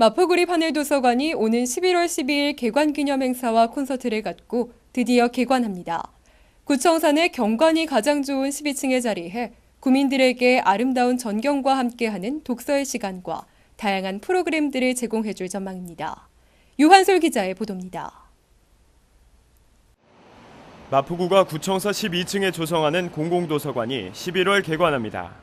마포구리 판일도서관이 오는 11월 12일 개관 기념 행사와 콘서트를 갖고 드디어 개관합니다. 구청산의 경관이 가장 좋은 12층에 자리해 구민들에게 아름다운 전경과 함께하는 독서의 시간과 다양한 프로그램들을 제공해줄 전망입니다. 유한솔 기자의 보도입니다. 마포구가 구청서 12층에 조성하는 공공도서관이 11월 개관합니다.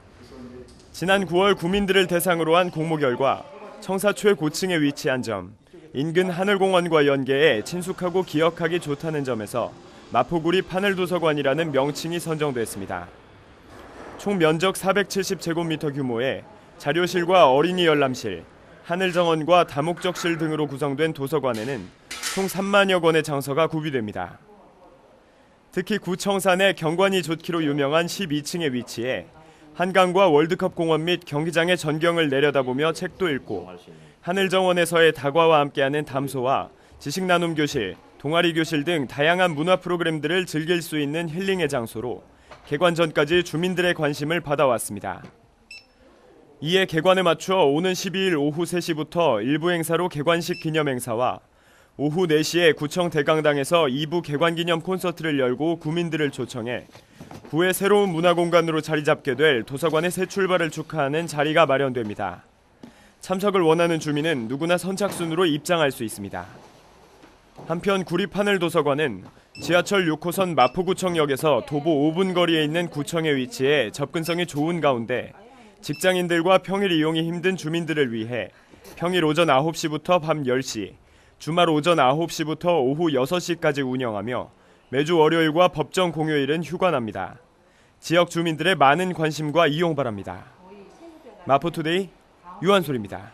지난 9월 구민들을 대상으로 한 공모 결과 청사 최고층에 위치한 점, 인근 하늘공원과 연계해 친숙하고 기억하기 좋다는 점에서 마포구리 파늘도서관이라는 명칭이 선정됐습니다. 총 면적 470제곱미터 규모의 자료실과 어린이 열람실, 하늘정원과 다목적실 등으로 구성된 도서관에는 총 3만여 건의 장서가 구비됩니다. 특히 구청산의 경관이 좋기로 유명한 12층에 위치해 한강과 월드컵 공원 및 경기장의 전경을 내려다보며 책도 읽고 하늘 정원에서의 다과와 함께하는 담소와 지식 나눔 교실, 동아리 교실 등 다양한 문화 프로그램들을 즐길 수 있는 힐링의 장소로 개관 전까지 주민들의 관심을 받아왔습니다. 이에 개관에 맞춰 오는 12일 오후 3시부터 일부 행사로 개관식 기념 행사와 오후 4시에 구청 대강당에서 2부 개관 기념 콘서트를 열고 구민들을 초청해 구의 새로운 문화 공간으로 자리 잡게 될 도서관의 새 출발을 축하하는 자리가 마련됩니다. 참석을 원하는 주민은 누구나 선착순으로 입장할 수 있습니다. 한편 구리파늘 도서관은 지하철 6호선 마포구청역에서 도보 5분 거리에 있는 구청에 위치해 접근성이 좋은 가운데 직장인들과 평일 이용이 힘든 주민들을 위해 평일 오전 9시부터 밤 10시, 주말 오전 9시부터 오후 6시까지 운영하며 매주 월요일과 법정 공휴일은 휴관합니다. 지역 주민들의 많은 관심과 이용 바랍니다. 마포투데이 유한솔입니다.